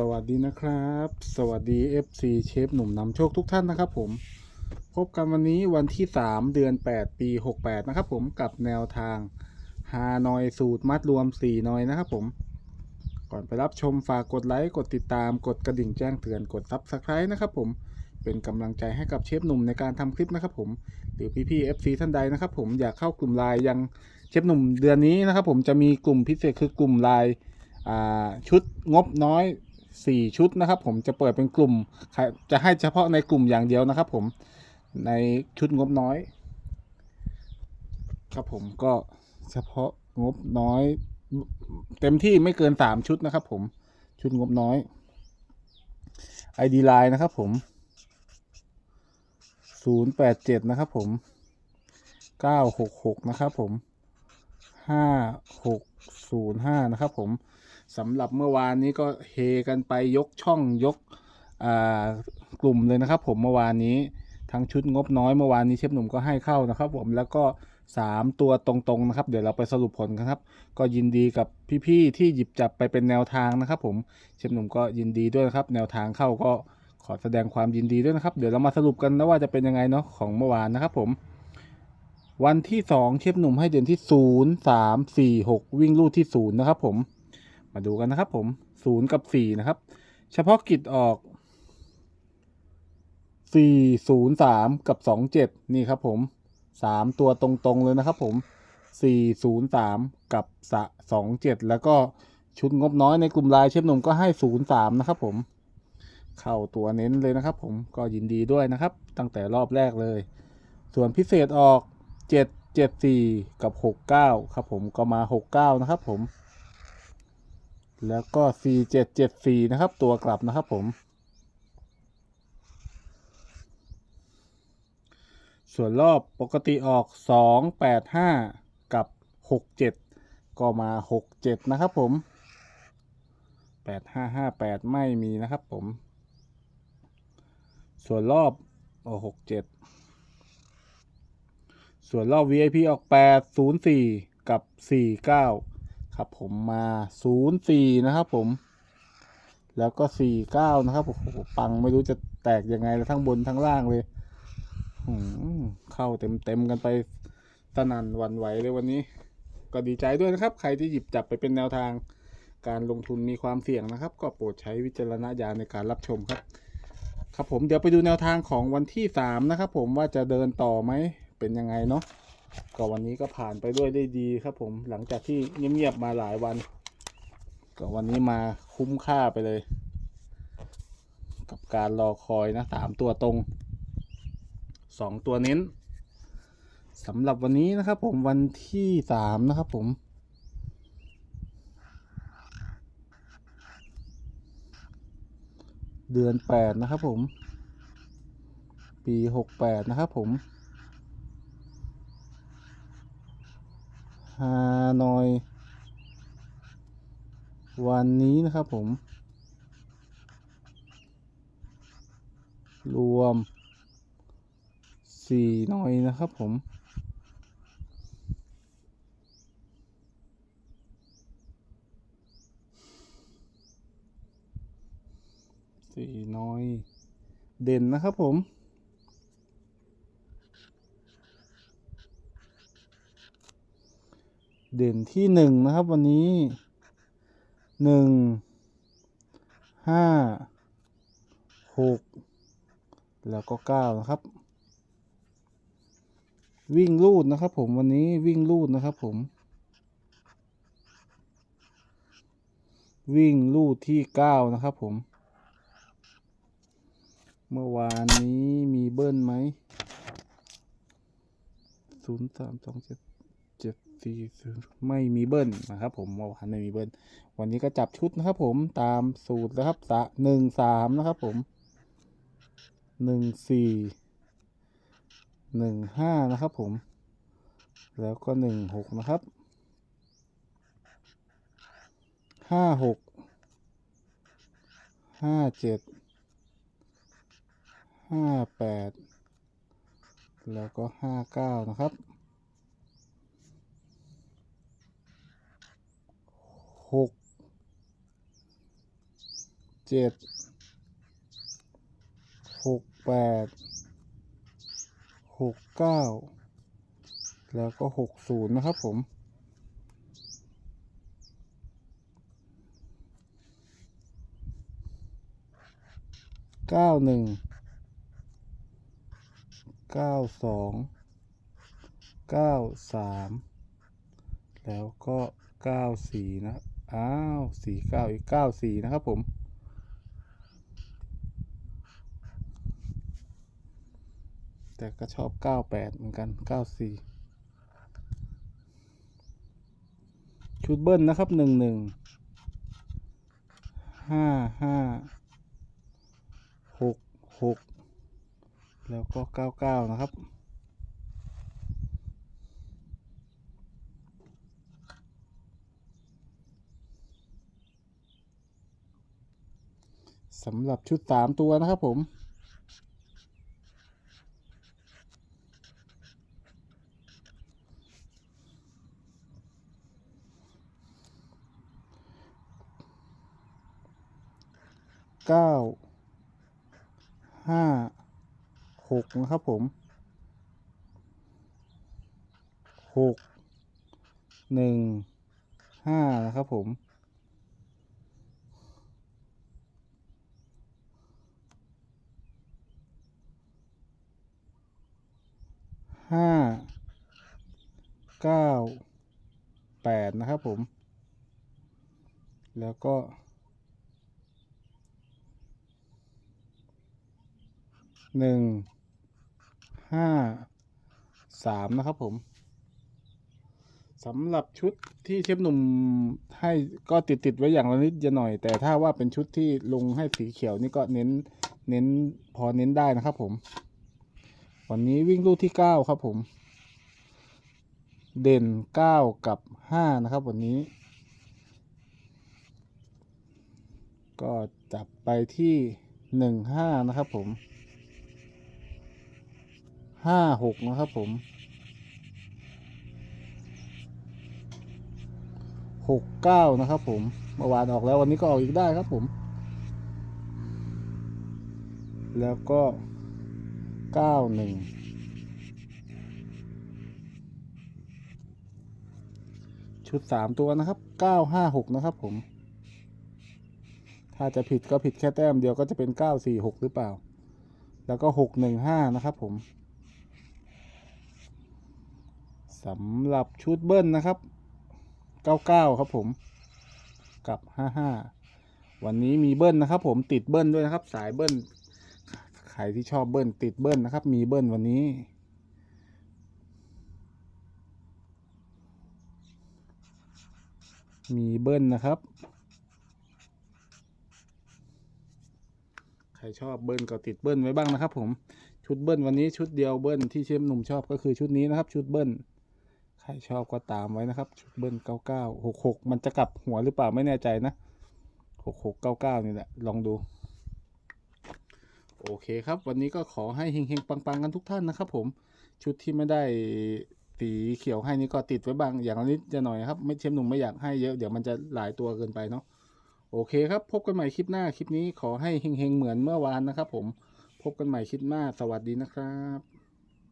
สวัสดีนะครับ สวัสดี FC เชฟหนุ่มนำโชคทุกท่านนะครับผม พบกันวันนี้วันที่ 3 เดือน 8 ปี 68 นะครับผมกับแนวทางฮานอยสูตรมัดรวม 4 นอยนะครับผม ก่อนไปรับชมฝากกดไลค์ กดติดตามกดกระดิ่งแจ้งเตือนกด Subscribe นะครับผมเป็นกำลังใจให้กับเชฟหนุ่มในการทำคลิปนะครับผมหรือพี่ๆ FC ท่านใดนะครับผมอยากเข้ากลุ่มไลน์ยังเชฟหนุ่มเดือนนี้นะครับผมจะมีกลุ่มพิเศษคือกลุ่มไลน์ชุดงบน้อย 4 ชุดนะครับ ผมจะเปิดเป็นกลุ่ม จะให้เฉพาะในกลุ่มอย่างเดียวนะครับ ผมในชุดงบน้อย ครับผมก็เฉพาะงบน้อย เต็มที่ไม่เกิน 3 ชุดนะครับ ผมชุดงบน้อย ID Line นะครับ ผม 087 นะครับ ผม 966 นะครับ ผม 5605 นะครับ ผม สำหรับเมื่อวานนี้ก็เฮกันไปยกช่องยกกลุ่มเลยนะครับ ผมเมื่อวานนี้ทั้งชุดงบน้อยเมื่อวานนี้เชฟหนุ่มก็ให้เข้านะครับ ผมแล้วก็ 3 ตัวตรงๆนะครับ เดี๋ยวเราไปสรุปผลกันครับ ก็ยินดีกับพี่ๆที่หยิบจับไปเป็นแนวทางนะครับ ผมเชฟหนุ่มก็ยินดีด้วยนะครับ แนวทางเข้าก็ขอแสดงความยินดีด้วยนะครับ เดี๋ยวเรามาสรุปกันนะว่าจะเป็นยังไงเนาะของเมื่อวานนะครับ ผม วันที่สองเชฟหนุ่มให้เด่นที่ศูนย์สามสี่หกวิ่งลู่ที่ศูนย์นะครับผม มาดูกันนะครับผมศูนย์กับสี่นะครับ เฉพาะกิจออกสี่ศูนย์สามกับสองเจ็ดนี่ครับผมสามตัวตรงๆเลยนะครับผมสี่ศูนย์สามกับสองเจ็ดแล้วก็ชุดงบน้อยในกลุ่มลน์เชฟหนุ่มก็ให้ศูนย์สามนะครับผมเข้าตัวเน้นเลยนะครับผมก็ยินดีด้วยนะครับ ตั้งแต่รอบแรกเลย ส่วนพิเศษออกเจ็ดเจ็ดสี่กับหกเก้าครับผมก็มาหกเก้านะครับผม แล้วก็ 4774 นะครับ ตัวกลับนะครับผม ส่วนรอบปกติออก 285 กับ 67 ก็มา 67 นะครับผม 8558 ไม่มีนะครับผม ส่วนรอบโอ้67 ส่วนรอบ VIP ออก 804 กับ 49 ครับผมมา 04 นะครับผม แล้วก็ 49 นะครับโอ้โหปังไม่รู้จะแตกยังไงเลยทั้งบนทั้งล่างเลยหืมเข้าเต็มเต็มๆกันไปสนั่นวันไหวเลยวันนี้ ก็ดีใจด้วยนะครับ ใครที่หยิบจับไปเป็นแนวทาง การลงทุนมีความเสี่ยงนะครับ ก็โปรดใช้วิจารณญาณในการรับชมครับ ครับผมเดี๋ยวไปดูแนวทางของวันที่ 3 นะครับผมว่าจะเดินต่อไหมเป็นยังไงเนาะ ก็วันนี้ก็ผ่านไปด้วยได้ดีครับผมหลังจากที่เงียบๆมาหลายวัน ก็วันนี้มาคุ้มค่าไปเลย กับการรอคอยนะสามตัวตรงสองตัวเน้นสำหรับวันนี้นะครับผมวันที่สามนะครับผมเดือนแปดนะครับผม ปีหกแปดนะครับผม ฮานอย วันนี้นะครับผม รวมสี่หน่อยนะครับผมสี่น้อย เด่นนะครับผม เด่นที่หนึ่งนะครับวันนี้หนึ่งห้าหกแล้วก็เก้านะครับ วิ่งลูดนะครับ ผมวันนี้วิ่งลูดนะครับ ผม วิ่งลูดที่เก้านะครับ ผม เมื่อวานนี้มีเบิ้ลไหมศูนย์สามสองเจ็ดเจ็ด สี่ไม่มีเบิ้ลนะครับ ผมเมื่อวานไม่มีเบิ้ลวันนี้ก็จับชุดนะครับผมตามสูตรนะครับสะหนึ่งสามนะครับผมหนึ่งสี่หนึ่งห้านะครับผม แล้วก็หนึ่งหกนะครับห้าหกห้าเจ็ดห้าแปดแล้วก็ห้าเก้านะครับ หกเจ็ดหกแปดหกเก้าแล้วก็หกศูนย์นะครับผม เก้าหนึ่ง เก้าสอง เก้าสาม แล้วก็เก้าสี่นะ อ้าวสี่เก้าอีกเก้าสี่นะครับผม แต่ก็ชอบเก้าแปดเหมือนกันเก้าสี่ชุดเบิ้ลนะครับหนึ่งหนึ่งห้าห้าหกหกแล้วก็เก้าเก้านะครับ สำหรับชุดสามตัวนะครับผม เก้า ห้า หกนะครับผม หก หนึ่ง ห้านะครับผม ห้าเก้าแปดนะครับผม แล้วก็หนึ่งห้าสามนะครับผมสำหรับชุดที่เชฟหนุ่มให้ก็ติดติดไว้อย่างละนิดจะหน่อย แต่ถ้าว่าเป็นชุดที่ลงให้สีเขียวนี่ก็เน้นเน้นพอเน้นได้นะครับผม วันนี้วิ่งลูกที่เก้าครับผม เด่นเก้ากับห้านะครับ วันนี้ ก็จับไปที่หนึ่งห้านะครับผมห้าหกนะครับผมหกเก้านะครับผมเมื่อวานออกแล้ววันนี้ก็ออกอีกได้ครับผม แล้วก็ เก้าหนึ่งชุดสามตัวนะครับเก้าห้าหกนะครับผม ถ้าจะผิดก็ผิดแค่แต้มเดียวก็จะเป็นเก้าสี่หกหรือเปล่า แล้วก็หกหนึ่งห้านะครับผมสำหรับชุดเบิ้ลนะครับเก้าเก้าครับผม กับห้าห้าวันนี้มีเบิ้ลนะครับผมติดเบิ้ลด้วยนะครับ สายเบิ้ล ครที่ชอบเบิ้ลติดเบิ้ลนะครับ มีเบิ้ลวันนี้ มีเบิ้ลนะครับ ใครชอบเบิ้ลก็ติดเบิ้ลไว้บ้างนะครับ ผมชุดเบิ้ลวันนี้ชุดเดียวเบิ้ลที่เชฟหนุ่มชอบก็คือชุดนี้นะครับ ชุดเบิ้ลใครชอบก็ตามไว้นะครับ ชุดเบิ้ลเก้าเก้าหกหกมันจะกลับหัวหรือเปล่าไม่แน่ใจนะหกหกเก้าเก้านี่แหละลองดู โอเคครับ วันนี้ก็ขอให้เฮงๆปังๆกันทุกท่านนะครับผมชุดที่ไม่ได้สีเขียวให้นี่ก็ติดไว้บ้างอย่างนิดจะหน่อยครับ ไม่เชมหนุ่มไม่อยากให้เยอะเดี๋ยวมันจะหลายตัวเกินไปเนาะโอเคครับ พบกันใหม่คลิปหน้าคลิปนี้ขอให้เฮงๆเหมือนเมื่อวานนะครับผมพบกันใหม่คลิปหน้าสวัสดีนะครับ